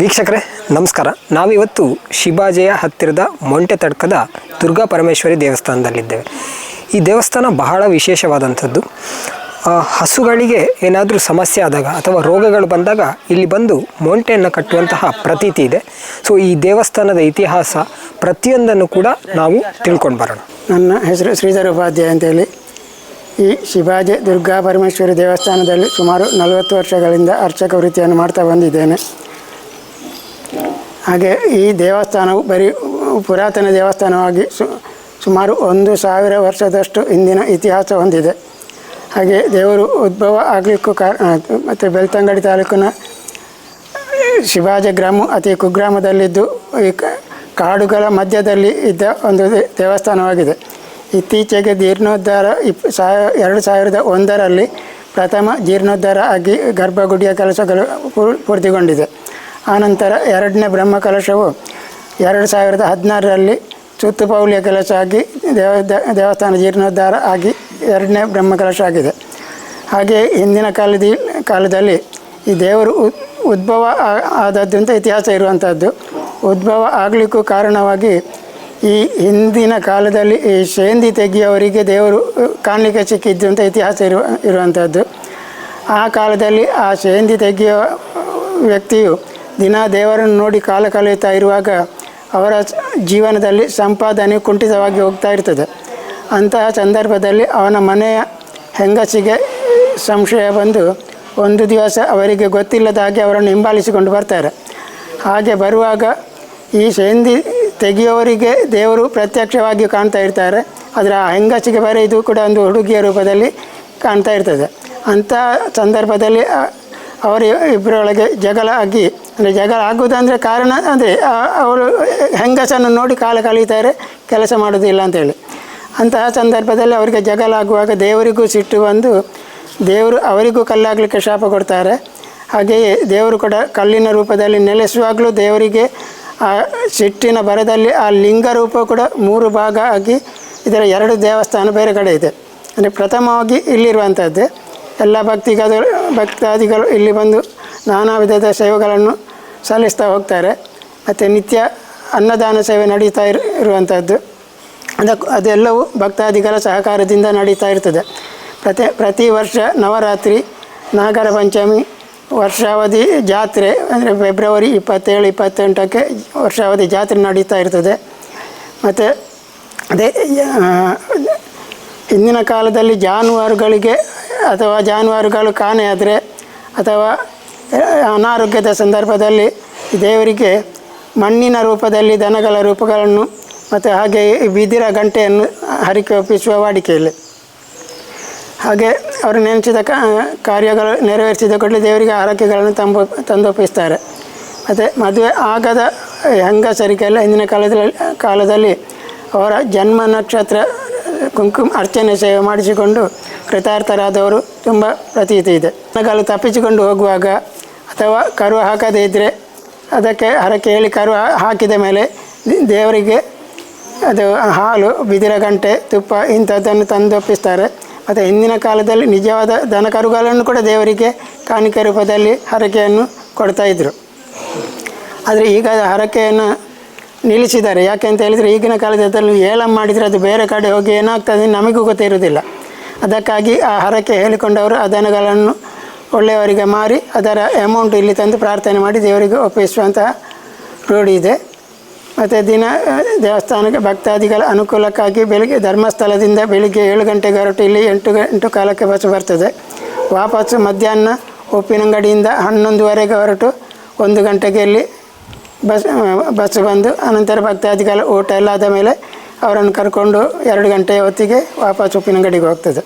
ವೀಕ್ಷಕರೇ, ನಮಸ್ಕಾರ. ನಾವಿವತ್ತು ಶಿಬಾಜೆಯ ಹತ್ತಿರದ ಮೊಂಟೆ ತಡ್ಕದ ದುರ್ಗಾ ಪರಮೇಶ್ವರಿ ದೇವಸ್ಥಾನದಲ್ಲಿದ್ದೇವೆ. ಈ ದೇವಸ್ಥಾನ ಬಹಳ ವಿಶೇಷವಾದಂಥದ್ದು. ಹಸುಗಳಿಗೆ ಏನಾದರೂ ಸಮಸ್ಯೆ ಆದಾಗ ಅಥವಾ ರೋಗಗಳು ಬಂದಾಗ ಇಲ್ಲಿ ಬಂದು ಮೊಂಟೆಯನ್ನು ಕಟ್ಟುವಂತಹ ಪ್ರತೀತಿ ಇದೆ. ಸೊ ಈ ದೇವಸ್ಥಾನದ ಇತಿಹಾಸ ಪ್ರತಿಯೊಂದನ್ನು ಕೂಡ ನಾವು ತಿಳ್ಕೊಂಡು ಬರೋಣ. ನನ್ನ ಹೆಸರು ಶ್ರೀಧರ ಉಪಾಧ್ಯಾಯ ಅಂತೇಳಿ ಈ ಶಿವಾಜಿ ದುರ್ಗಾ ಪರಮೇಶ್ವರಿ ದೇವಸ್ಥಾನದಲ್ಲಿ ಸುಮಾರು ನಲವತ್ತು ವರ್ಷಗಳಿಂದ ಅರ್ಚಕ ವೃತ್ತಿಯನ್ನು ಮಾಡ್ತಾ ಬಂದಿದ್ದೇನೆ. ಹಾಗೆ ಈ ದೇವಸ್ಥಾನವು ಬರೀ ಪುರಾತನ ದೇವಸ್ಥಾನವಾಗಿ ಸುಮಾರು ಒಂದು ಸಾವಿರ ವರ್ಷದಷ್ಟು ಹಿಂದಿನ ಇತಿಹಾಸ ಹೊಂದಿದೆ. ಹಾಗೆ ದೇವರು ಉದ್ಭವ ಆಗಲಿಕ್ಕೂ ಕಾರಣ ಮತ್ತು ಬೆಳ್ತಂಗಡಿ ತಾಲೂಕಿನ ಶಿವಾಜಿ ಗ್ರಾಮ ಅತಿ ಕುಗ್ರಾಮದಲ್ಲಿದ್ದು ಈ ಕಾಡುಗಳ ಮಧ್ಯದಲ್ಲಿ ಇದ್ದ ಒಂದು ದೇವಸ್ಥಾನವಾಗಿದೆ. ಇತ್ತೀಚೆಗೆ ಜೀರ್ಣೋದ್ಧಾರ ಇಪ್ ಸಾವಿರ ಎರಡು ಸಾವಿರದ ಒಂದರಲ್ಲಿ ಪ್ರಥಮ ಜೀರ್ಣೋದ್ಧಾರ ಆಗಿ ಗರ್ಭಗುಡಿಯ ಕೆಲಸಗಳು ಪೂರ್- ಪೂರ್ತಿಗೊಂಡಿದೆ. ಆನಂತರ ಎರಡನೇ ಬ್ರಹ್ಮಕಲಶವು ಎರಡು ಸಾವಿರದ ಹದಿನಾರರಲ್ಲಿ ಸುತ್ತುಪೌಲಿಯ ಕಲಶ ಆಗಿ ದೇವ ದೇವಸ್ಥಾನ ಜೀರ್ಣೋದ್ಧಾರ ಆಗಿ ಎರಡನೇ ಬ್ರಹ್ಮಕಲಶ ಆಗಿದೆ. ಹಾಗೆ ಹಿಂದಿನ ಕಾಲದ, ಕಾಲದಲ್ಲಿ ಈ ದೇವರು ಉದ್- ಉದ್ಭವ ಆದದ್ದು ಅಂತ ಇತಿಹಾಸ ಇರುವಂಥದ್ದು ಉದ್ಭವ ಆಗಲಿಕ್ಕೂ ಕಾರಣವಾಗಿ ಈ ಹಿಂದಿನ ಕಾಲದಲ್ಲಿ ಈ ಶೇಂದಿ ತೆಗೆಯವರಿಗೆ ದೇವರು ಕಾಣಲಿಕ್ಕೆ ಸಿಕ್ಕಿದ್ದು ಅಂತ ಇತಿಹಾಸ ಇರುವ ಇರುವಂಥದ್ದು ಆ ಕಾಲದಲ್ಲಿ ಆ ಶೇಂದಿ ತೆಗೆಯುವ ವ್ಯಕ್ತಿಯು ದಿನ ದೇವರನ್ನು ನೋಡಿ ಕಾಲ ಕಳೆಯುತ್ತಾ ಇರುವಾಗ ಅವರ ಜೀವನದಲ್ಲಿ ಸಂಪಾದನೆ ಕುಂಠಿತವಾಗಿ ಹೋಗ್ತಾ ಇರ್ತದೆ. ಅಂತಹ ಸಂದರ್ಭದಲ್ಲಿ ಅವನ ಮನೆಯ ಹೆಂಗಸಿಗೆ ಸಂಶಯ ಬಂದು ಒಂದು ದಿವಸ ಅವರಿಗೆ ಗೊತ್ತಿಲ್ಲದ ಹಾಗೆ ಅವರನ್ನು ಹಿಂಬಾಲಿಸಿಕೊಂಡು ಬರ್ತಾರೆ. ಹಾಗೆ ಬರುವಾಗ ಈ ಸೇಂದಿ ತೆಗೆಯುವವರಿಗೆ ದೇವರು ಪ್ರತ್ಯಕ್ಷವಾಗಿ ಕಾಣ್ತಾ ಇರ್ತಾರೆ. ಆದರೆ ಆ ಹೆಂಗಸಿಗೆ ಬರೀ ಇದು ಕೂಡ ಒಂದು ಹುಡುಗಿಯ ರೂಪದಲ್ಲಿ ಕಾಣ್ತಾ ಇರ್ತದೆ. ಅಂಥ ಸಂದರ್ಭದಲ್ಲಿ ಅವರ ಇಬ್ಬರೊಳಗೆ ಜಗಳ ಆಗಿ, ಅಂದರೆ ಜಗಳ ಆಗುವುದಂದರೆ ಕಾರಣ ಅಂದರೆ ಅವರು ಹೆಂಗಸನ್ನು ನೋಡಿ ಕಾಲ ಕಳೀತಾರೆ ಕೆಲಸ ಮಾಡೋದಿಲ್ಲ ಅಂತೇಳಿ. ಅಂತಹ ಸಂದರ್ಭದಲ್ಲಿ ಅವರಿಗೆ ಜಗಳ ಆಗುವಾಗ ದೇವರಿಗೂ ಸಿಟ್ಟು ಬಂದು, ದೇವರು ಅವರಿಗೂ ಕಲ್ಲಾಗಲಿಕ್ಕೆ ಶಾಪ ಕೊಡ್ತಾರೆ. ಹಾಗೆಯೇ ದೇವರು ಕೂಡ ಕಲ್ಲಿನ ರೂಪದಲ್ಲಿ ನೆಲೆಸುವಾಗಲೂ ದೇವರಿಗೆ, ಆ ಸಿಟ್ಟಿನ ಬರದಲ್ಲಿ ಆ ಲಿಂಗ ರೂಪ ಕೂಡ ಮೂರು ಭಾಗ ಆಗಿ, ಇದರ ಎರಡು ದೇವಸ್ಥಾನ ಬೇರೆ ಕಡೆ ಇದೆ. ಅಂದರೆ ಪ್ರಥಮವಾಗಿ ಇಲ್ಲಿರುವಂಥದ್ದು ಎಲ್ಲ ಭಕ್ತಿಗಳು ಭಕ್ತಾದಿಗಳು ಇಲ್ಲಿ ಬಂದು ನಾನಾ ವಿಧದ ಸೇವೆಗಳನ್ನು ಸಲ್ಲಿಸ್ತಾ ಹೋಗ್ತಾರೆ. ಮತ್ತು ನಿತ್ಯ ಅನ್ನದಾನ ಸೇವೆ ನಡೀತಾ ಇರು ಇರುವಂಥದ್ದು ಅದಕ್ಕೆ ಅದೆಲ್ಲವೂ ಭಕ್ತಾದಿಗಳ ಸಹಕಾರದಿಂದ ನಡೀತಾ ಇರ್ತದೆ. ಪ್ರತಿ ಪ್ರತಿ ವರ್ಷ ನವರಾತ್ರಿ, ನಾಗರ ಪಂಚಮಿ, ವರ್ಷಾವಧಿ ಜಾತ್ರೆ, ಅಂದರೆ ಫೆಬ್ರವರಿ ಇಪ್ಪತ್ತೇಳು, ಇಪ್ಪತ್ತೆಂಟಕ್ಕೆ ವರ್ಷಾವಧಿ ಜಾತ್ರೆ ನಡೀತಾ ಇರ್ತದೆ. ಮತ್ತು ಅದೇ ಹಿಂದಿನ ಕಾಲದಲ್ಲಿ ಜಾನುವಾರುಗಳಿಗೆ ಅಥವಾ ಜಾನುವಾರುಗಳು ಕಾಣೆಯಾದರೆ ಅಥವಾ ಅನಾರೋಗ್ಯದ ಸಂದರ್ಭದಲ್ಲಿ ದೇವರಿಗೆ ಮಣ್ಣಿನ ರೂಪದಲ್ಲಿ ದನಗಳ ರೂಪಗಳನ್ನು ಮತ್ತು ಹಾಗೆ ಬಿದಿರ ಗಂಟೆಯನ್ನು ಹರಿಕೆ ಒಪ್ಪಿಸುವ ವಾಡಿಕೆಯಲ್ಲಿ. ಹಾಗೆ ಅವರು ನೆನೆಸಿದ ಕಾರ್ಯಗಳು ನೆರವೇರಿಸಿದ ಕೂಡಲೇ ದೇವರಿಗೆ ಆರೋಗ್ಯಗಳನ್ನು ತಂಬ, ತಂದೊಪ್ಪಿಸ್ತಾರೆ. ಮತ್ತು ಮದುವೆ ಆಗದ ಹೆಂಗಸರಿಗೆಲ್ಲ ಹಿಂದಿನ ಕಾಲದಲ್ಲಿ ಕಾಲದಲ್ಲಿ ಅವರ ಜನ್ಮ ನಕ್ಷತ್ರ ಕುಂಕುಮ ಅರ್ಚನೆ ಸೇವೆ ಮಾಡಿಸಿಕೊಂಡು ಕೃತಾರ್ಥರಾದವರು ತುಂಬ ಪ್ರತೀತಿ ಇದೆ. ಮಳೆಗಾಲ ತಪ್ಪಿಸಿಕೊಂಡು ಹೋಗುವಾಗ ಅಥವಾ ಕರು ಹಾಕದೇ ಇದ್ದರೆ ಅದಕ್ಕೆ ಹರಕೆ ಹೇಳಿ ಕರು ಹಾಕಿದ ಮೇಲೆ ದೇವರಿಗೆ ಅದು ಹಾಲು, ಬಿದಿರ, ಗಂಟೆ, ತುಪ್ಪ ಇಂಥದ್ದನ್ನು ತಂದೊಪ್ಪಿಸ್ತಾರೆ. ಮತ್ತು ಹಿಂದಿನ ಕಾಲದಲ್ಲಿ ನಿಜವಾದ ದನ ಕರುಗಳನ್ನು ಕೂಡ ದೇವರಿಗೆ ಕಾಣಿಕೆ ರೂಪದಲ್ಲಿ ಹರಕೆಯನ್ನು ಕೊಡ್ತಾ ಇದ್ದರು ಆದರೆ ಈಗ ಹರಕೆಯನ್ನು ನಿಲ್ಲಿಸಿದ್ದಾರೆ. ಯಾಕೆ ಅಂತ ಹೇಳಿದರೆ ಈಗಿನ ಕಾಲದಲ್ಲಿ ಏಲಂ ಮಾಡಿದರೆ ಅದು ಬೇರೆ ಕಡೆ ಹೋಗಿ ಏನಾಗ್ತದೆ ನಮಗೂ ಗೊತ್ತಿರುವುದಿಲ್ಲ. ಅದಕ್ಕಾಗಿ ಆ ಹರಕೆ ಹೇಳಿಕೊಂಡವರು ಆ ದನಗಳನ್ನು ಒಳ್ಳೆಯವರಿಗೆ ಮಾರಿ ಅದರ ಅಮೌಂಟ್ ಇಲ್ಲಿ ತಂದು ಪ್ರಾರ್ಥನೆ ಮಾಡಿ ದೇವರಿಗೆ ಒಪ್ಪಿಸುವಂತಹ ರೂಢಿ ಇದೆ. ಮತ್ತು ದಿನ ದೇವಸ್ಥಾನಕ್ಕೆ ಭಕ್ತಾದಿಗಳ ಅನುಕೂಲಕ್ಕಾಗಿ ಬೆಳಿಗ್ಗೆ ಧರ್ಮಸ್ಥಳದಿಂದ ಬೆಳಿಗ್ಗೆ ಏಳು ಗಂಟೆಗೆ ಹೊರಟು ಇಲ್ಲಿ ಎಂಟು ಎಂಟು ಕಾಲಕ್ಕೆ ಬಸ್ ಬರ್ತದೆ. ವಾಪಸ್ಸು ಮಧ್ಯಾಹ್ನ ಉಪ್ಪಿನಂಗಡಿಯಿಂದ ಹನ್ನೊಂದುವರೆಗೆ ಹೊರಟು ಒಂದು ಗಂಟೆಗೆ ಇಲ್ಲಿ ಬಸ್ ಬಸ್ ಬಂದು, ಅನಂತರ ಭಕ್ತಾದಿಗಳ ಊಟ ಎಲ್ಲ ಆದ ಮೇಲೆ ಅವರನ್ನು ಕರ್ಕೊಂಡು ಎರಡು ಗಂಟೆಯ ಹೊತ್ತಿಗೆ ವಾಪಸ್ ಉಪ್ಪಿನಂಗಡಿಗೆ ಹೋಗ್ತದೆ.